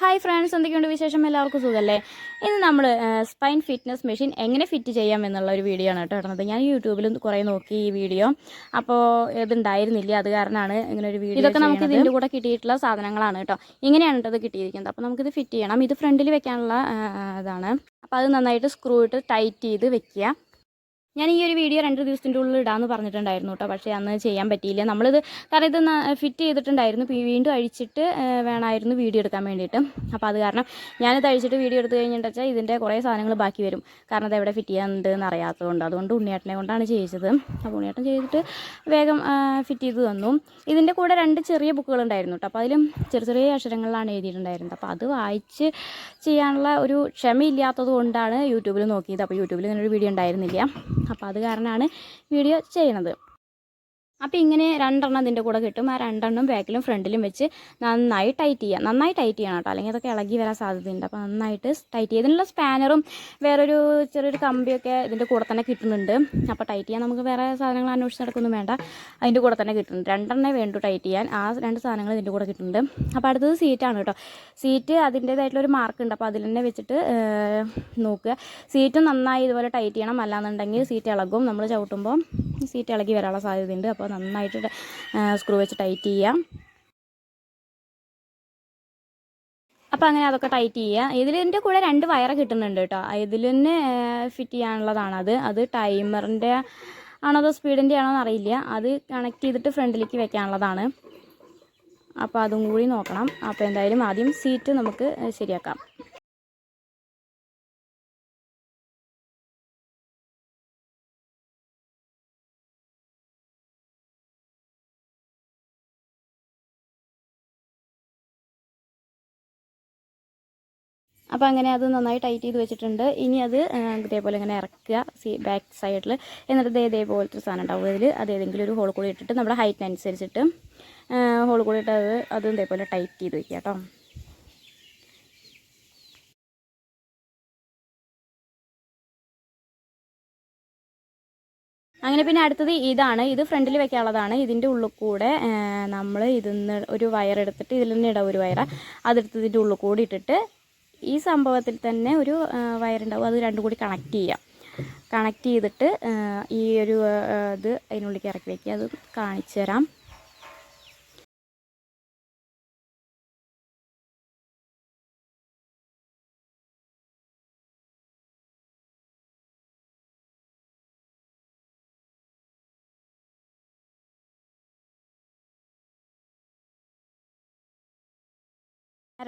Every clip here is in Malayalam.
ഹായ് ഫ്രണ്ട്സ് എന്തൊക്കെയുണ്ട് വിശേഷം? എല്ലാവർക്കും സുഖമല്ലേ ഇന്ന് നമ്മൾ സ്പൈൻ ഫിറ്റ്നസ് മെഷീൻ എങ്ങനെ ഫിറ്റ് ചെയ്യാം എന്നുള്ള ഒരു വീഡിയോ ആണ് കേട്ടോ ഇടുന്നത്. ഞാൻ യൂട്യൂബിൽ കുറേ നോക്കി ഈ വീഡിയോ അപ്പോൾ ഇതുണ്ടായിരുന്നില്ല അത് കാരണമാണ് ഇങ്ങനെ ഒരു വീഡിയോ ഇതൊക്കെ നമുക്ക് ഇതിന്റെ കൂടെ കിട്ടിയിട്ടുള്ള സാധനങ്ങളാണ് കേട്ടോ. ഇങ്ങനെയാണ് കേട്ടോ ഇത് കിട്ടിയിരിക്കുന്നത്. അപ്പോൾ നമുക്കിത് ഫിറ്റ് ചെയ്യണം. ഇത് ഫ്രണ്ടിൽ വെക്കാനുള്ള ഇതാണ്. അപ്പോൾ അത് നന്നായിട്ട് സ്ക്രൂ ഇട്ട് ടൈറ്റ് ചെയ്ത് വെക്കുക. ഞാൻ ഈ ഒരു വീഡിയോ രണ്ട് ദിവസത്തിന്റെ ഉള്ളിൽ ഇടാമെന്ന് പറഞ്ഞിട്ടുണ്ടായിരുന്നു കേട്ടോ പക്ഷേ അന്ന് ചെയ്യാൻ പറ്റിയില്ല. നമ്മളിത് കാരണം ഇത് ഫിറ്റ് ചെയ്തിട്ടുണ്ടായിരുന്നു. വീണ്ടും അഴിച്ചിട്ട് വേണമായിരുന്നു വീഡിയോ എടുക്കാൻ വേണ്ടിയിട്ട്. അപ്പോൾ അത് കാരണം ഞാനിത് അഴിച്ചിട്ട് വീഡിയോ എടുത്തു കഴിഞ്ഞിട്ട് വെച്ചാൽ ഇതിന്റെ കുറേ സാധനങ്ങൾ ബാക്കി വരും. കാരണം അത് എവിടെ ഫിറ്റ് ചെയ്യാനുണ്ട് എന്ന് അറിയാത്തതുകൊണ്ട്. അതുകൊണ്ട് ഉണ്ണിയേട്ടനെ കൊണ്ടാണ് ചെയ്യിച്ചത്. അപ്പോൾ ഉണ്ണിയേട്ടൻ ചെയ്തിട്ട് വേഗം ഫിറ്റ് ചെയ്ത് തന്നു. ഇതിന്റെ കൂടെ രണ്ട് ചെറിയ ബുക്കുകൾ ഉണ്ടായിരുന്നു കേട്ടോ അപ്പോൾ അതിലും ചെറിയ ചെറിയ അക്ഷരങ്ങളിലാണ് എഴുതിയിട്ടുണ്ടായിരുന്നത്. അപ്പോൾ അത് വായിച്ച് ചെയ്യാനുള്ള ഒരു ക്ഷമയില്ലാത്തത് കൊണ്ടാണ് യൂട്യൂബിൽ നോക്കിയത്. അപ്പോൾ യൂട്യൂബിൽ ഇങ്ങനൊരു വീഡിയോ ഉണ്ടായിരുന്നില്ല. അപ്പോൾ അത് കാരണമാണ് വീഡിയോ ചെയ്യണത് അപ്പോൾ ഇങ്ങനെ രണ്ടെണ്ണം ഇതിന്റെ കൂടെ കിട്ടും. ആ രണ്ടെണ്ണം ബാക്കിലും ഫ്രണ്ടിലും വെച്ച് നന്നായി ടൈറ്റ് ചെയ്യുക നന്നായി ടൈറ്റ് ചെയ്യണം കേട്ടോ. അല്ലെങ്കിൽ അതൊക്കെ ഇളകി വരാൻ സാധ്യതയുണ്ട്. അപ്പോൾ നന്നായിട്ട് ടൈറ്റ് ചെയ്യുക ഇതിനുള്ള സ്പാനറും വേറൊരു ചെറിയൊരു കമ്പിയൊക്കെ ഇതിന്റെ കൂടെ തന്നെ കിട്ടുന്നുണ്ട്. അപ്പോൾ ടൈറ്റ് ചെയ്യാൻ നമുക്ക് വേറെ സാധനങ്ങൾ അന്വേഷിച്ച് നടക്കൊന്നും വേണ്ട. അതിന്റെ കൂടെ തന്നെ കിട്ടുന്നുണ്ട്. രണ്ടെണ്ണേ വേണ്ടു ടൈറ്റ് ചെയ്യാൻ. ആ രണ്ട് സാധനങ്ങൾ ഇതിന്റെ കൂടെ കിട്ടുന്നുണ്ട്. അപ്പോൾ അടുത്തത് സീറ്റാണ് കേട്ടോ. സീറ്റ് അതിന്റേതായിട്ടുള്ളൊരു മാർക്ക് ഉണ്ട്. അപ്പോൾ അതിൽ തന്നെ വെച്ചിട്ട് നോക്കുക. സീറ്റ് നന്നായി ഇതുപോലെ ടൈറ്റ് ചെയ്യണം. അല്ലാന്നുണ്ടെങ്കിൽ സീറ്റ് ഇളകും. നമ്മൾ ചവിട്ടുമ്പോൾ സീറ്റ് ഇളകി വരാനുള്ള സാധ്യതയുണ്ട്. അപ്പോൾ നന്നായിട്ട് സ്ക്രൂ വെച്ച് ടൈറ്റ് ചെയ്യാം. അപ്പം അങ്ങനെ അതൊക്കെ ടൈറ്റ് ചെയ്യുക ഇതിലിന്റെ കൂടെ രണ്ട് വയറ് കിട്ടുന്നുണ്ട് കേട്ടോ ഇതിൽ തന്നെ ഫിറ്റ് ചെയ്യാനുള്ളതാണ് അത് അത് ടൈമറിന്റെ ആണോ അതോ സ്പീഡിന്റെ ആണോ എന്ന് അറിയില്ല അത് കണക്ട് ചെയ്തിട്ട് ഫ്രണ്ടിലേക്ക് വെക്കാനുള്ളതാണ്. അപ്പോൾ അതും കൂടി നോക്കണം. അപ്പോൾ എന്തായാലും ആദ്യം സീറ്റ് നമുക്ക് ശരിയാക്കാം. അപ്പോൾ അങ്ങനെ അത് നന്നായി ടൈറ്റ് ചെയ്ത് വെച്ചിട്ടുണ്ട്. ഇനി അത് ഇതേപോലെ ഇങ്ങനെ ഇറക്കുക സി ബാക്ക് സൈഡിൽ എന്നിട്ട് ദേ ഇതേപോലത്തെ സാധനം ഉണ്ടാവും. അതിൽ അത് ഏതെങ്കിലും ഒരു ഹോൾ കൂടി ഇട്ടിട്ട് നമ്മുടെ ഹൈറ്റിനനുസരിച്ചിട്ട് ഹോൾ കൂടി ഇട്ട് അത് അതും ഇതേപോലെ ടൈറ്റ് ചെയ്ത് വയ്ക്കുക കേട്ടോ. അങ്ങനെ പിന്നെ അടുത്തത് ഇതാണ്. ഇത് ഫ്രണ്ടിൽ വെക്കാനുള്ളതാണ്. ഇതിന്റെ ഉള്ളിൽ കൂടെ നമ്മൾ ഇതിൽ നിന്ന് ഒരു വയർ എടുത്തിട്ട് ഇതിൽ നിന്ന് ഇടാം ഒരു വയർ അതെടുത്ത് ഇതിന്റെ ഉള്ളിൽ കൂടി ഇട്ടിട്ട് ഈ സംഭവത്തിൽ തന്നെ ഒരു വയറുണ്ടാവും. അത് രണ്ടും കൂടി കണക്ട് ചെയ്യാം. കണക്ട് ചെയ്തിട്ട് ഈ ഒരു ഇത് അതിനുള്ളിലേക്ക് ഇറക്കി വയ്ക്കുക അത് കാണിച്ചു തരാം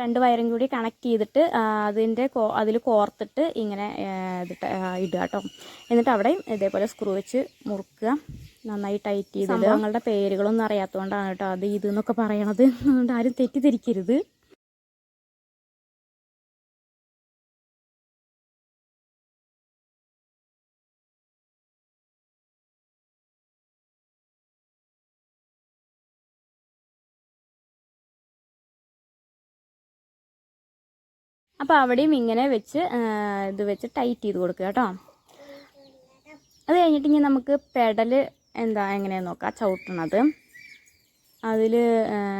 രണ്ട് വയറും കൂടി കണക്ട് ചെയ്തിട്ട് അതിന്റെ കോ അതിൽ കോർത്തിട്ട് ഇങ്ങനെ ഇതിട്ട് ഇടുക കേട്ടോ എന്നിട്ട് അവിടെ ഇതേപോലെ സ്ക്രൂ വെച്ച് മുറുക്കുക. നന്നായി ടൈറ്റ് ചെയ്ത് സംഭവങ്ങളുടെ പേരുകളൊന്നും അറിയാത്തതുകൊണ്ടാണ് കേട്ടോ അത് ഇത് എന്നൊക്കെ പറയണത്. അതുകൊണ്ട് ആരും തെറ്റിദ്ധരിക്കരുത്. അപ്പോൾ അവിടെയും ഇങ്ങനെ വെച്ച് ഇത് വെച്ച് ടൈറ്റ് ചെയ്ത് കൊടുക്കുക കേട്ടോ. അത് കഴിഞ്ഞിട്ട് ഇനി നമുക്ക് പെഡൽ എന്താ എങ്ങനെയാന്ന് നോക്കാം. ചവിട്ടണത്. അതിൽ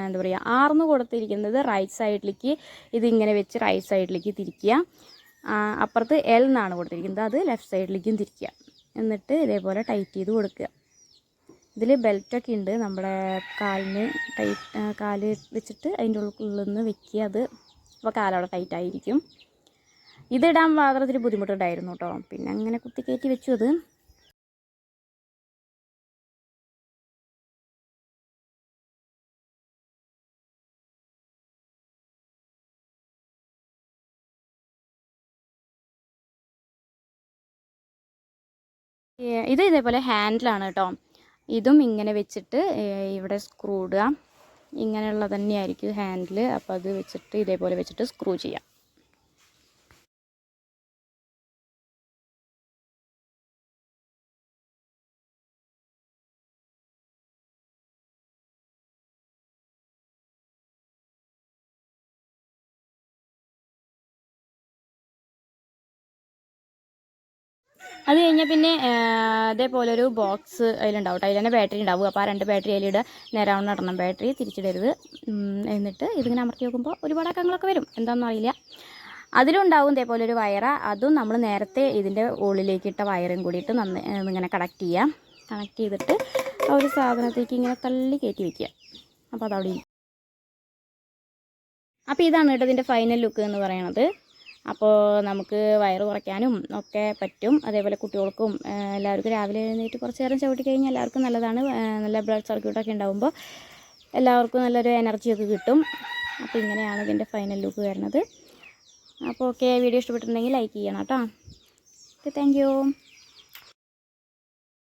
എന്താ പറയുക ആർന്ന് കൊടുത്തിരിക്കുന്നത് റൈറ്റ് സൈഡിലേക്ക് ഇതിങ്ങനെ വെച്ച് റൈറ്റ് സൈഡിലേക്ക് തിരിക്കുക. അപ്പുറത്ത് എൽ എന്നാണ് കൊടുത്തിരിക്കുന്നത്. അത് ലെഫ്റ്റ് സൈഡിലേക്കും തിരിക്കുക. എന്നിട്ട് ഇതേപോലെ ടൈറ്റ് ചെയ്ത് കൊടുക്കുക. ഇതിൽ ബെൽറ്റൊക്കെ ഉണ്ട്. നമ്മുടെ കാലിന് ടൈറ്റ് കാൽ വെച്ചിട്ട് അതിന്റെ ഉള്ളിൽ നിന്ന് വെക്കുക അത്. അപ്പോൾ കാലവിടെ ടൈറ്റ് ആയിരിക്കും. ഇതിടാൻ പാത്രത്തിൽ ബുദ്ധിമുട്ടുണ്ടായിരുന്നു കേട്ടോ പിന്നെ അങ്ങനെ കുത്തി കുത്തിക്കയറ്റി വെച്ചു അത്. ഇത് ഇതേപോലെ ഹാൻഡിലാണ് കേട്ടോ ഇതും ഇങ്ങനെ വെച്ചിട്ട് ഇവിടെ സ്ക്രൂ ഇടുക. ഇങ്ങനെയുള്ള തന്നെയായിരിക്കും ഹാൻഡിൽ അപ്പോൾ അത് വെച്ചിട്ട് ഇതേപോലെ വെച്ചിട്ട് സ്ക്രൂ ചെയ്യാം. അത് കഴിഞ്ഞാൽ പിന്നെ ഇതേപോലെ ഒരു ബോക്സ് അതിലുണ്ടാവും അതിൽ തന്നെ ബാറ്ററി ഉണ്ടാവും. അപ്പോൾ ആ രണ്ട് ബാറ്ററി അതിലിടുക നേരാവണ്ണം നടണം ബാറ്ററി തിരിച്ചിടരുത്. എന്നിട്ട് ഇതിങ്ങനെ അമർത്തി നോക്കുമ്പോൾ ഒരുപാട് അക്കങ്ങളൊക്കെ വരും. എന്താണെന്ന് അറിയില്ല. അതിലുണ്ടാവും ഇതേപോലെ ഒരു വയറ. അതും നമ്മൾ നേരത്തെ ഇതിന്റെ ഉള്ളിലേക്ക് ഇട്ട വയറും കൂടിയിട്ട് നന്ന ഇങ്ങനെ കണക്ട് ചെയ്യാം. കണക്ട് ചെയ്തിട്ട് ആ ഒരു സാധനത്തേക്ക് ഇങ്ങനെ തള്ളി കയറ്റി വയ്ക്കുക അപ്പോൾ അതവിടെ അപ്പോൾ ഇതാണ് കേട്ടോ ഇതിന്റെ ഫൈനൽ ലുക്ക് എന്ന് പറയണത്. അപ്പോൾ നമുക്ക് വയറ് കുറയ്ക്കാനും ഒക്കെ പറ്റും. അതേപോലെ കുട്ടികൾക്കും എല്ലാവർക്കും രാവിലെ എഴുന്നേറ്റ് കുറച്ച് നേരം ചവിട്ടി കഴിഞ്ഞാൽ എല്ലാവർക്കും നല്ലതാണ്. നല്ല ബ്ലഡ് സർക്യൂട്ടൊക്കെ ഉണ്ടാകുമ്പോൾ എല്ലാവർക്കും നല്ലൊരു എനർജിയൊക്കെ കിട്ടും. അപ്പോൾ ഇങ്ങനെയാണ് ഇതിന്റെ ഫൈനൽ ലുക്ക് വരുന്നത്. അപ്പോൾ ഓക്കെ വീഡിയോ ഇഷ്ടപ്പെട്ടിട്ടുണ്ടെങ്കിൽ ലൈക്ക് ചെയ്യണം കേട്ടോ. Okay thank